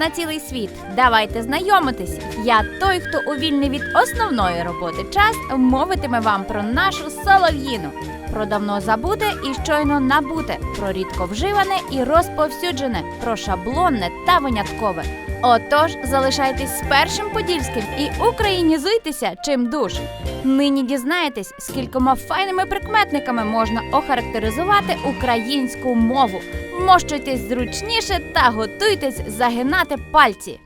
на цілий світ. Давайте знайомитись. Я той, хто у вільний від основної роботи час мовитиме вам про нашу солов'їну. Про давно забуте і щойно набуте, про рідко вживане і розповсюджене, про шаблонне та виняткове. Отож, залишайтесь з першим подільським і українізуйтеся чим душ. Нині дізнаєтесь, скількома файними прикметниками можна охарактеризувати українську мову. Вмощуйтесь зручніше та готуйтесь загинати пальці.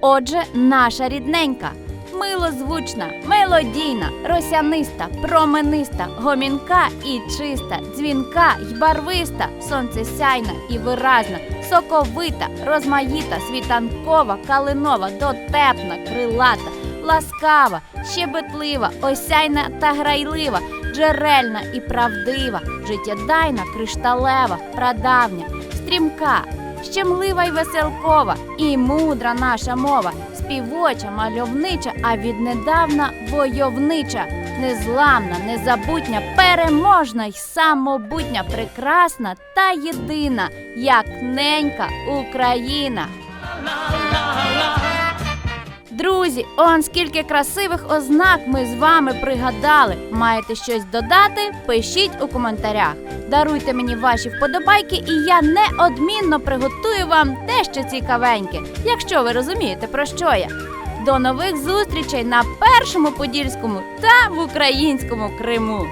Отже, наша рідненька. Милозвучна, мелодійна, росяниста, промениста, гомінка і чиста, дзвінка й барвиста, сонцесяйна і виразна, соковита, розмаїта, світанкова, калинова, дотепна, крилата, ласкава, щебетлива, осяйна та грайлива, джерельна і правдива, життєдайна, кришталева, прадавня, стрімка, щемлива й веселкова, і мудра наша мова, співоча, мальовнича, а віднедавна войовнича, незламна, незабутня, переможна й самобутня, прекрасна та єдина, як ненька Україна. Друзі, он скільки красивих ознак ми з вами пригадали. Маєте щось додати? Пишіть у коментарях. Даруйте мені ваші вподобайки, і я неодмінно приготую вам дещо цікавеньке, якщо ви розумієте про що я. До нових зустрічей на першому подільському та в українському Криму.